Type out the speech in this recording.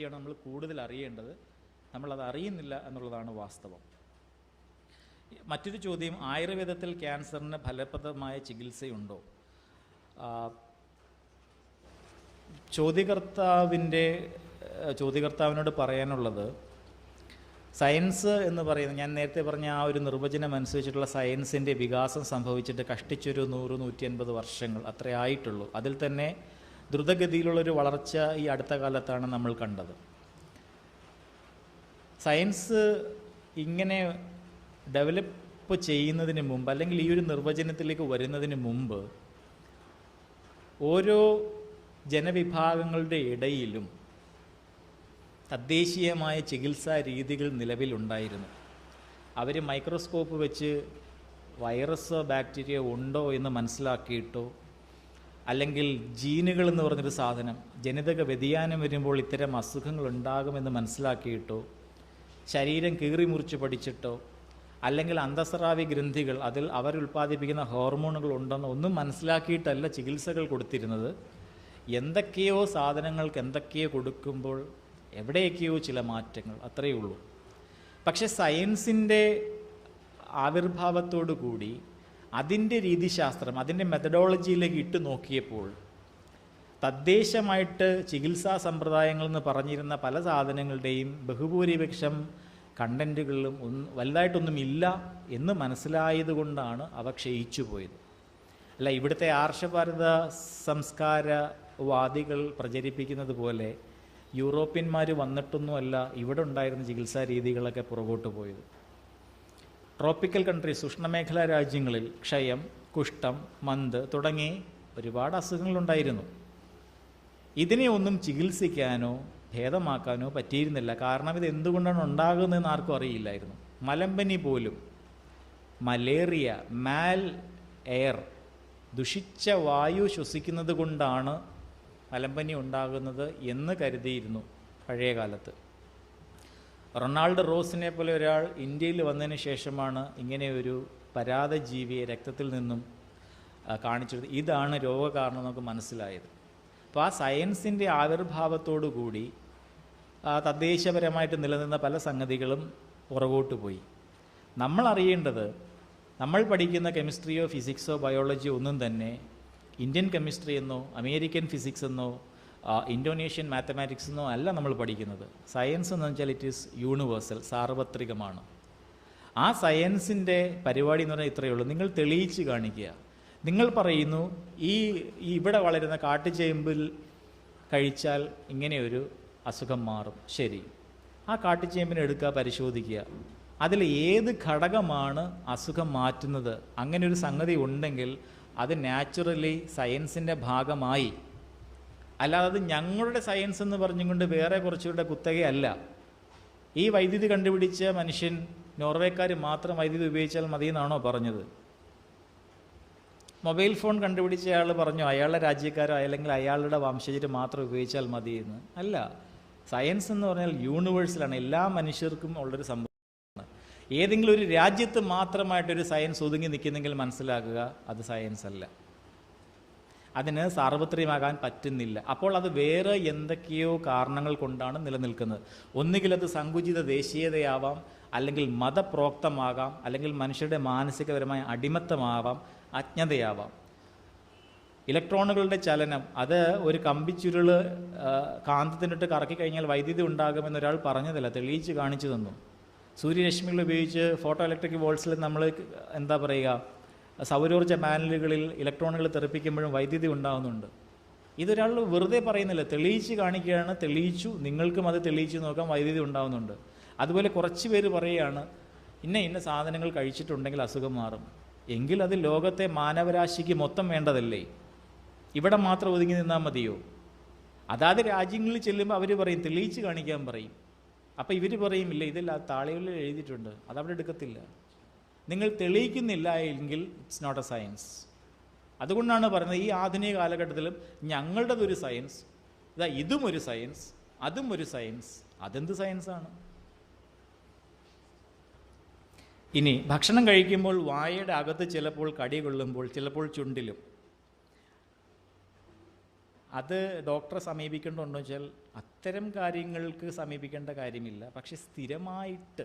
പറ്റിയാണ് നമ്മൾ കൂടുതൽ അറിയേണ്ടത്. നമ്മളത് അറിയുന്നില്ല എന്നുള്ളതാണ് വാസ്തവം. മറ്റൊരു ചോദ്യം ആയുർവേദത്തിൽ ക്യാൻസറിന് ഫലപ്രദമായ ചികിത്സയുണ്ടോ? ചോദ്യകർത്താവിന്റെ ചോദ്യകർത്താവിനോട് പറയാനുള്ളത് സയൻസ് എന്ന് പറയുന്നത് ഞാൻ നേരത്തെ പറഞ്ഞ ആ ഒരു നിർവചനം അനുസരിച്ചിട്ടുള്ള സയൻസിന്റെ വികാസം സംഭവിച്ചിട്ട് കഷ്ടിച്ചൊരു നൂറ് നൂറ്റി അൻപത് വർഷങ്ങൾ അത്രേ ആയിട്ടുള്ളൂ. അതിൽ തന്നെ ദ്രുതഗതിയിലുള്ളൊരു വളർച്ച ഈ അടുത്ത കാലത്താണ് നമ്മൾ കണ്ടത്. സയൻസ് ഇങ്ങനെ ഡെവലപ്പ് ചെയ്യുന്നതിന് മുമ്പ് അല്ലെങ്കിൽ ഈ ഒരു നിർവചനത്തിലേക്ക് വരുന്നതിന് മുമ്പ് ഓരോ ജനവിഭാഗങ്ങളുടെ ഇടയിലും തദ്ദേശീയമായ ചികിത്സാ രീതികൾ നിലവിലുണ്ടായിരുന്നു. അവർ മൈക്രോസ്കോപ്പ് വെച്ച് വൈറസ് ബാക്ടീരിയ ഉണ്ടോ എന്ന് മനസ്സിലാക്കിയിട്ടോ അല്ലെങ്കിൽ ജീനുകൾ എന്ന് പറഞ്ഞൊരു സാധനം ജനിതക വ്യതിയാനം വരുമ്പോൾ ഇത്തരം അസുഖങ്ങൾ ഉണ്ടാകുമെന്ന് മനസ്സിലാക്കിയിട്ടോ ശരീരം കീറി മുറിച്ച് പഠിച്ചിട്ടോ അല്ലെങ്കിൽ അന്തസ്രാവി ഗ്രന്ഥികൾ അതിൽ അവർ ഉൽപ്പാദിപ്പിക്കുന്ന ഹോർമോണുകൾ ഉണ്ടെന്ന് ഒന്നും മനസ്സിലാക്കിയിട്ടല്ല ചികിത്സകൾ കൊടുത്തിരുന്നത്. എന്തൊക്കെയോ സാധനങ്ങൾക്ക് എന്തൊക്കെയോ കൊടുക്കുമ്പോൾ എവിടെയൊക്കെയോ ചില മാറ്റങ്ങൾ അത്രയേ ഉള്ളൂ. പക്ഷേ സയൻസിന്റെ ആവിർഭാവത്തോടു കൂടി അതിന്റെ രീതിശാസ്ത്രം അതിന്റെ മെത്തഡോളജിയിലേക്ക് ഇട്ട് നോക്കിയപ്പോൾ തദ്ദേശമായിട്ട് ചികിത്സാ സമ്പ്രദായങ്ങൾ എന്ന് പറഞ്ഞിരുന്ന പല സാധനങ്ങളുടെയും ബഹുഭൂരിപക്ഷം കണ്ടന്റുകളിലും ഒന്ന് വലുതായിട്ടൊന്നും ഇല്ല എന്ന് മനസ്സിലായതുകൊണ്ടാണ് അവ ക്ഷയിച്ചു പോയത്. അല്ല ഇവിടുത്തെ ആർഷഭാരത സംസ്കാരവാദികൾ പ്രചരിപ്പിക്കുന്നത് പോലെ യൂറോപ്യന്മാർ വന്നിട്ടൊന്നുമല്ല ഇവിടെ ഉണ്ടായിരുന്ന ചികിത്സാ രീതികളൊക്കെ പുറകോട്ട് പോയത്. ട്രോപ്പിക്കൽ കൺട്രീസ് ഉഷ്ണമേഖലാ രാജ്യങ്ങളിൽ ക്ഷയം കുഷ്ഠം മന്ത് തുടങ്ങി ഒരുപാട് അസുഖങ്ങളുണ്ടായിരുന്നു. ഇതിനെ ഒന്നും ചികിത്സിക്കാനോ ഭേദമാക്കാനോ പറ്റിയിരുന്നില്ല. കാരണം ഇത് എന്തുകൊണ്ടാണ് ഉണ്ടാകുന്നതെന്ന് ആർക്കും അറിയില്ലായിരുന്നു. മലമ്പനി പോലും മലേറിയ മാൽ എയർ ദുഷിച്ച വായു ശ്വസിക്കുന്നത് കൊണ്ടാണ് മലമ്പനി ഉണ്ടാകുന്നത് എന്ന് കരുതിയിരുന്നു പഴയ കാലത്ത് റൊണാൾഡ് റോസിനെ പോലെ ഒരാൾ ഇന്ത്യയിൽ വന്നതിന് ശേഷമാണ് ഇങ്ങനെ ഒരു പരാതജീവിയെ രക്തത്തിൽ നിന്നും ആ, കാണിച്ചത്. ഇതാണ് രോഗകാരണം നമുക്ക് മനസ്സിലായത്. അപ്പോൾ ആ സയൻസിന്റെ ആവിർഭാവത്തോടു കൂടി ആ, തദ്ദേശപരമായിട്ട് നിലനിന്ന പല സംഗതികളും പുറകോട്ട് പോയി. നമ്മൾ അറിയേണ്ടത് നമ്മൾ പഠിക്കുന്ന കെമിസ്ട്രിയോ ഫിസിക്സോ ബയോളജിയോ ഒന്നും തന്നെ ഇന്ത്യൻ കെമിസ്ട്രി എന്നോ അമേരിക്കൻ ഫിസിക്സ് എന്നോ ആ, ഇന്തോനേഷ്യൻ മാത്തമാറ്റിക്സ് എന്നോ അല്ല നമ്മൾ പഠിക്കുന്നത്. സയൻസ് എന്ന് വെച്ചാൽ ഇറ്റ് ഈസ് യൂണിവേഴ്സൽ സാർവത്രികമാണ്. ആ സയൻസിന്റെ പരിപാടി എന്ന് പറഞ്ഞാൽ ഇത്രയേ ഉള്ളൂ. നിങ്ങൾ തെളിയിച്ച് കാണിക്കുക. നിങ്ങൾ പറയുന്നു ഈ ഇവിടെ വളരുന്ന കാട്ടുചേമ്പിൽ കഴിച്ചാൽ ഇങ്ങനെയൊരു അസുഖം മാറും. ശരി. ആ കാട്ടുചേമ്പിനെ എടുക്കുക പരിശോധിക്കുക. അതിൽ ഏത് ഘടകമാണ് അസുഖം മാറ്റുന്നത്? അങ്ങനെ ഒരു സംഗതി ഉണ്ടെങ്കിൽ അത് നാച്ചുറലി സയൻസിന്റെ ഭാഗമായി അല്ലാതെ അത് ഞങ്ങളുടെ സയൻസ് എന്ന് പറഞ്ഞുകൊണ്ട് വേറെ കുറച്ചുകൂടെ കുത്തകയല്ല. ഈ വൈദ്യുതി കണ്ടുപിടിച്ച മനുഷ്യൻ നോർവേക്കാർ മാത്രം വൈദ്യുതി ഉപയോഗിച്ചാൽ മതി എന്നാണോ പറഞ്ഞത്? മൊബൈൽ ഫോൺ കണ്ടുപിടിച്ച അയാൾ പറഞ്ഞു അയാളുടെ രാജ്യക്കാരോ അല്ലെങ്കിൽ അയാളുടെ വംശജര് മാത്രം ഉപയോഗിച്ചാൽ മതി എന്ന് അല്ല. സയൻസ് എന്ന് പറഞ്ഞാൽ യൂണിവേഴ്സലാണ് എല്ലാ മനുഷ്യർക്കും ഉള്ളൊരു സംഭവമാണ്. ഏതെങ്കിലും ഒരു രാജ്യത്ത് മാത്രമായിട്ടൊരു സയൻസ് ഒതുങ്ങി നിൽക്കുന്നെങ്കിൽ മനസ്സിലാക്കുക അത് സയൻസ് അല്ല. അതിന് സാർവത്രികമാകാൻ പറ്റുന്നില്ല. അപ്പോൾ അത് വേറെ എന്തൊക്കെയോ കാരണങ്ങൾ കൊണ്ടാണ് നിലനിൽക്കുന്നത്. ഒന്നുകിൽ അത് സങ്കുചിത ദേശീയതയാവാം അല്ലെങ്കിൽ മതപ്രോക്തമാകാം അല്ലെങ്കിൽ മനുഷ്യരുടെ മാനസികപരമായ അടിമത്തമാവാം അജ്ഞതയാവാം. ഇലക്ട്രോണുകളുടെ ചലനം അത് ഒരു കമ്പിച്ചുരുൾ കാന്തത്തിനിട്ട് കറക്കി കഴിഞ്ഞാൽ വൈദ്യുതി ഉണ്ടാകുമെന്ന് ഒരാൾ പറഞ്ഞതല്ല തെളിയിച്ച് കാണിച്ചു തന്നു. സൂര്യരശ്മികൾ ഉപയോഗിച്ച് ഫോട്ടോ ഇലക്ട്രിക് വോൾട്സിൽ നമ്മൾ എന്താ പറയുക സൗരോർജ പാനലുകളിൽ ഇലക്ട്രോണുകൾ തെറിപ്പിക്കുമ്പോഴും വൈദ്യുതി ഉണ്ടാകുന്നുണ്ട് ഇതൊരാൾ വെറുതെ പറയുന്നില്ല. തെളിയിച്ച് കാണിക്കുകയാണ്. തെളിയിച്ചു. നിങ്ങൾക്കും അത് തെളിയിച്ച് നോക്കാം വൈദ്യുതി ഉണ്ടാകുന്നുണ്ട് അതുപോലെ കുറച്ച് പേര് പറയുകയാണ് ഇന്ന ഇന്ന സാധനങ്ങൾ കഴിച്ചിട്ടുണ്ടെങ്കിൽ അസുഖം മാറും. എങ്കിൽ അത് ലോകത്തെ മാനവരാശിക്ക് മൊത്തം വേണ്ടതല്ലേ? ഇവിടെ മാത്രം ഒതുങ്ങി നിന്നാൽ മതിയോ? അതാത് രാജ്യങ്ങളിൽ ചെല്ലുമ്പോൾ അവർ പറയും തെളിയിച്ച് കാണിക്കാൻ പറയും. അപ്പോൾ ഇവർ പറയും ഇല്ല ഇതെല്ലാം താളികളിൽ എഴുതിയിട്ടുണ്ട്. അതവിടെ എടുക്കത്തില്ല. നിങ്ങൾ തെളിയിക്കുന്നില്ല എങ്കിൽ ഇറ്റ്സ് നോട്ട് എ സയൻസ് അതുകൊണ്ടാണ് പറയുന്നത് ഈ ആധുനിക കാലഘട്ടത്തിലും ഞങ്ങളുടേതൊരു സയൻസ് ഇതാ ഇതും ഒരു സയൻസ് അതും ഒരു സയൻസ് അതെന്ത് സയൻസാണ് ഇനി ഭക്ഷണം കഴിക്കുമ്പോൾ വായയുടെ അകത്ത് ചിലപ്പോൾ കടി കൊള്ളുമ്പോൾ ചിലപ്പോൾ ചുണ്ടിലും. അത് ഡോക്ടറെ സമീപിക്കേണ്ടതുണ്ടോ വെച്ചാൽ അത്തരം കാര്യങ്ങൾക്ക് സമീപിക്കേണ്ട കാര്യമില്ല. പക്ഷെ സ്ഥിരമായിട്ട്